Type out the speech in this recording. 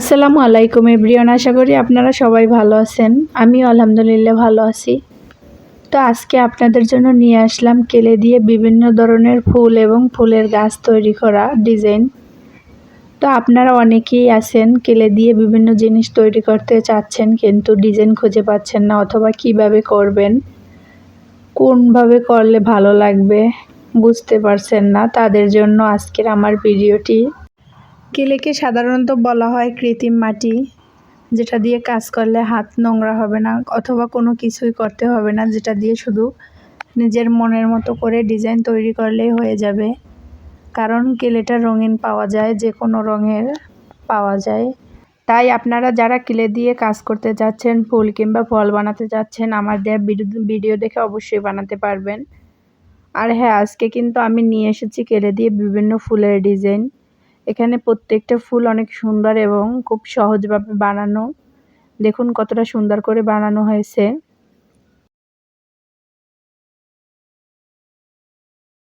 আসসালামু আলাইকুম এভরিওয়ান, আশা করি আপনারা সবাই ভালো আছেন। আমিও আলহামদুলিল্লাহ ভালো আছি। তো আজকে আপনাদের জন্য নিয়ে আসলাম কেলে দিয়ে বিভিন্ন ধরনের ফুল এবং ফুলের গাছ তৈরি করা ডিজাইন। তো আপনারা অনেকেই আছেন, কেলে দিয়ে বিভিন্ন জিনিস তৈরি করতে চাচ্ছেন কিন্তু ডিজাইন খুঁজে পাচ্ছেন না অথবা কীভাবে করবেন, কোনভাবে করলে ভালো লাগবে বুঝতে পারছেন না। তাদের জন্য আজকের আমার ভিডিওটি কেলেকে সাধারণত বলা হয় কৃত্রিম মাটি, যেটা দিয়ে কাজ করলে হাত নোংরা হবে না, অথবা কোনো কিছুই করতে হবে না, যেটা দিয়ে শুধু নিজের মনের মতো করে ডিজাইন তৈরি করলেই হয়ে যাবে। কারণ কেলেটা রঙিন পাওয়া যায়, যে কোনো রঙের পাওয়া যায়। তাই আপনারা যারা কিলে দিয়ে কাজ করতে যাচ্ছেন, ফুল কিংবা ফল বানাতে যাচ্ছেন, আমার দেওয়া ভিডিও দেখে অবশ্যই বানাতে পারবেন। আর হ্যাঁ আজকে কিন্তু আমি নিয়ে এসেছি কেলে দিয়ে বিভিন্ন ফুলের ডিজাইন। এখানে প্রত্যেকটা ফুল অনেক সুন্দর এবং খুব সহজভাবে বানানো। দেখুন কতটা সুন্দর করে বানানো হয়েছে।